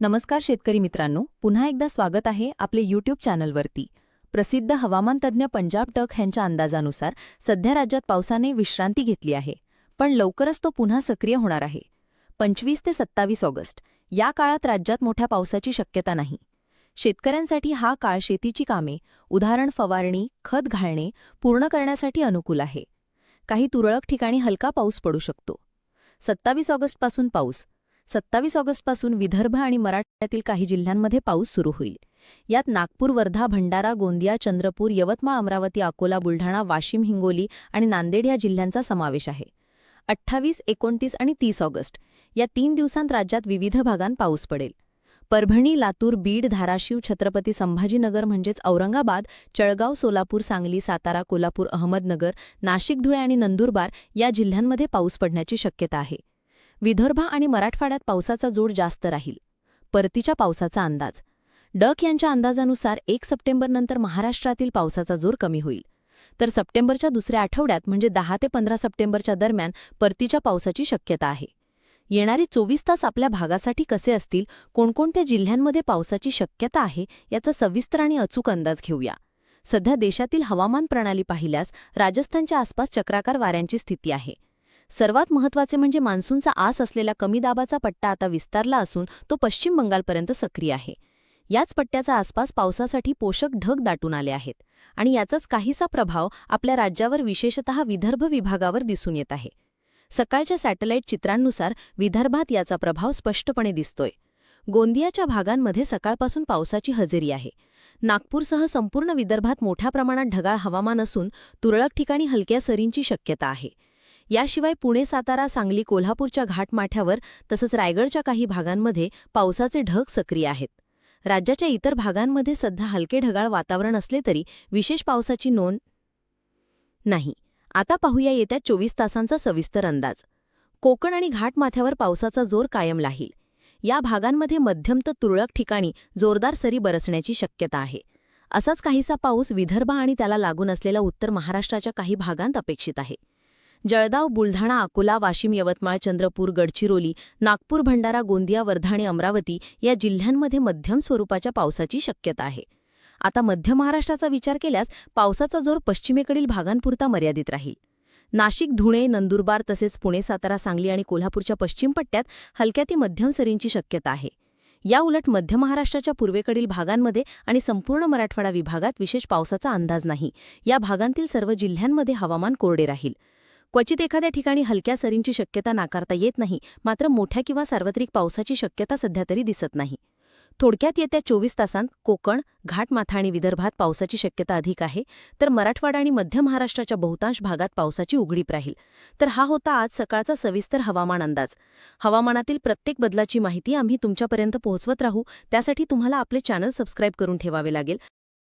नमस्कार शेतकरी मित्रांनो पुन्हा एकदा स्वागत आहे आपले यूट्यूब चॅनलवरती. प्रसिद्ध हवामान तज्ज्ञ पंजाब टक यांच्या अंदाजानुसार सध्या राज्यात पावसाने विश्रांती घेतली आहे पण लवकरच तो पुन्हा सक्रिय होणार आहे. पंचवीस ते सत्तावीस ऑगस्ट या काळात राज्यात मोठ्या पावसाची शक्यता नाही. शेतकऱ्यांसाठी हा काळ शेतीची कामे उदाहरण फवारणी खत घालणे पूर्ण करण्यासाठी अनुकूल आहे. काही तुरळक ठिकाणी हलका पाऊस पडू शकतो. सत्तावीस ऑगस्टपासून पाऊस सत्तावीस ऑगस्टपासून विदर्भ आणि मराठवाड्यातील काही जिल्ह्यांमध्ये पाऊस सुरू होईल. यात नागपूर वर्धा भंडारा गोंदिया चंद्रपूर यवतमाळ अमरावती अकोला बुलढाणा वाशिम हिंगोली आणि नांदेड या जिल्ह्यांचा समावेश आहे. अठ्ठावीस एकोणतीस आणि तीस ऑगस्ट या तीन दिवसांत राज्यात विविध भागांत पाऊस पडेल. परभणी लातूर बीड धाराशिव छत्रपती संभाजीनगर म्हणजेच औरंगाबाद चळगाव सोलापूर सांगली सातारा कोल्हापूर अहमदनगर नाशिक धुळे आणि नंदुरबार या जिल्ह्यांमध्ये पाऊस पडण्याची शक्यता आहे. विदर्भ आणि मराठवाड्यात पावसाचा जोड जास्त राहील. परतीच्या पावसाचा अंदाज. डक यांच्या अंदाजानुसार एक सप्टेंबरनंतर महाराष्ट्रातील पावसाचा जोर कमी होईल. तर सप्टेंबरच्या दुसऱ्या आठवड्यात म्हणजे दहा ते पंधरा सप्टेंबरच्या दरम्यान परतीच्या पावसाची शक्यता आहे. येणारे चोवीस तास आपल्या भागासाठी कसे असतील कोणकोणत्या जिल्ह्यांमध्ये पावसाची शक्यता आहे याचा सविस्तर आणि अचूक अंदाज घेऊया. सध्या देशातील हवामान प्रणाली पाहिल्यास राजस्थानच्या आसपास चक्राकार वाऱ्यांची स्थिती आहे. सर्वात महत्त्वाचे म्हणजे मान्सूनचा आस असलेला कमी दाबाचा पट्टा आता विस्तारला असून तो पश्चिम बंगालपर्यंत सक्रिय आहे. याच पट्ट्याचा आसपास पावसासाठी पोषक ढग दाटून आले आहेत आणि याचाच काहीसा प्रभाव आपल्या राज्यावर विशेषतः विदर्भ विभागावर दिसून येत आहे. सकाळच्या सॅटेलाईट चित्रांनुसार विदर्भात याचा प्रभाव स्पष्टपणे दिसतोय. गोंदियाच्या भागांमध्ये सकाळपासून पावसाची हजेरी आहे. नागपूरसह संपूर्ण विदर्भात मोठ्या प्रमाणात ढगाळ हवामान असून तुरळक ठिकाणी हलक्या सरींची शक्यता आहे. याशिवाय पुणे सातारा सांगली कोल्हापूरच्या घाटमाठ्यावर तसंच रायगडच्या काही भागांमध्ये पावसाचे ढग सक्रिय आहेत. राज्याच्या इतर भागांमध्ये सध्या हलके ढगाळ वातावरण असले तरी विशेष पावसाची नोंद नाही. आता पाहूया येत्या चोवीस तासांचा सविस्तर अंदाज. कोकण आणि घाटमाथ्यावर पावसाचा जोर कायम राहील. या भागांमध्ये मध्यम तर तुरळक ठिकाणी जोरदार सरी बरसण्याची शक्यता आहे. असाच काहीसा पाऊस विदर्भ आणि त्याला लागून असलेला उत्तर महाराष्ट्राच्या काही भागांत अपेक्षित आहे. जळगाव बुलढाणा अकोला वाशिम यवतमाळ चंद्रपूर गडचिरोली नागपूर भंडारा गोंदिया वर्धा आणि अमरावती या जिल्ह्यांमध्ये मध्यम स्वरूपाच्या पावसाची शक्यता आहे. आता मध्य महाराष्ट्राचा विचार केल्यास पावसाचा जोर पश्चिमेकडील भागांपुरता मर्यादित राहील. नाशिक धुळे नंदुरबार तसेच पुणे सातारा सांगली आणि कोल्हापूरच्या पश्चिम पट्ट्यात हलक्या ती मध्यम सरींची शक्यता आहे. या उलट मध्य महाराष्ट्राच्या पूर्वेकडील भागांमध्ये आणि संपूर्ण मराठवाडा विभागात विशेष पावसाचा अंदाज नाही. या भागांतील सर्व जिल्ह्यांमध्ये हवामान कोरडे राहील. क्वचित एखाद्या ठिकाणी हलक्या सरींची शक्यता नाकारता येत नाही मात्र मोठ्या किंवा सार्वत्रिक पावसाची शक्यता सध्या तरी दिसत नाही. थोडक्यात येत्या चोवीस तासांत कोकण घाटमाथा आणि विदर्भात पावसाची शक्यता अधिक आहे तर मराठवाडा आणि मध्य महाराष्ट्राच्या बहुतांश भागात पावसाची उघडीप राहील. तर हा होता आज सकाळचा सविस्तर हवामान अंदाज. हवामानातील प्रत्येक बदलाची माहिती आम्ही तुमच्यापर्यंत पोहोचवत राहू त्यासाठी तुम्हाला आपले चॅनल सबस्क्राईब करून ठेवावे लागेल.